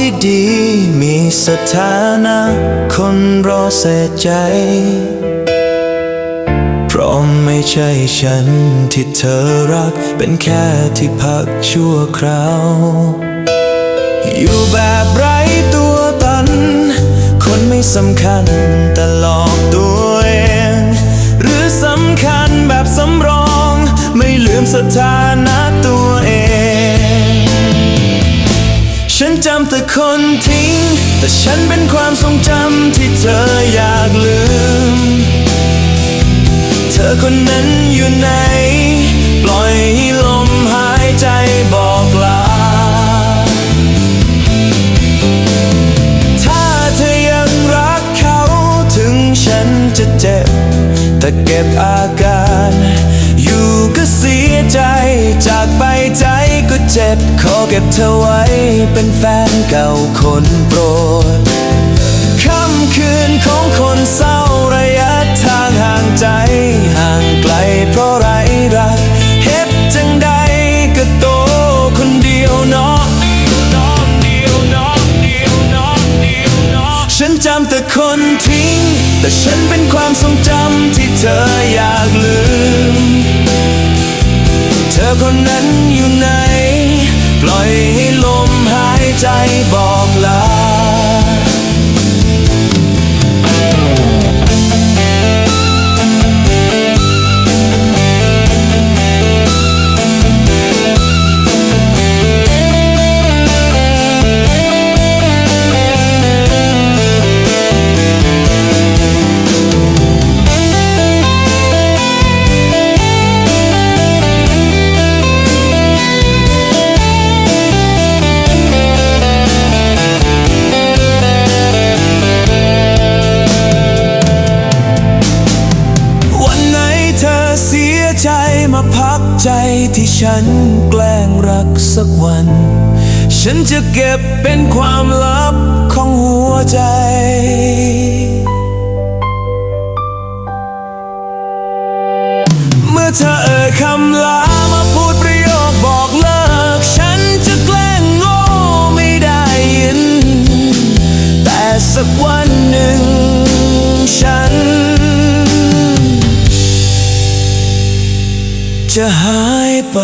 ที่ดีมีสถานะ คนรอเสียใจ เพราะไม่ใช่ฉันที่เธอรัก เป็นแค่ที่พักชั่วคราว อยู่แบบไร้ตัวตน คนไม่สำคัญแต่หลอกตัวเอง หรือสำคัญแบบสำรอง ไม่ลืมสถานะตัว คนทิ้ง แต่ฉันเป็นความทรงจำที่เธออยากลืม เธอคนนั้นอยู่ไหน ปล่อยให้ลมหายใจบอกลา ถ้าเธอยังรักเขาถึงฉันจะเจ็บ แต่เก็บอาการ ยใจ จากไปใจก็เจ็บ ขอเก็บเธอไว้เป็นแฟนเก่าคนโปรดค่ำคืนของคนเศร้าระยะทางห่างใจ ห่างไกลเพราะไรรักเฮ็ดจังใดก็โตคนเดียวเนาะน้องเดียวน้องเดียวน้องเดียวเนาะฉันจำแต่คนทิ้ง แต่ฉันเป็นความทรงจำที่เธออยากลืม บ ใจที่ฉันแกล้งรักสักวัน ฉันจะเก็บเป็นความลับของหัวใจ เมื่อเธอเอ่ยคำลามาพูด จะหายไป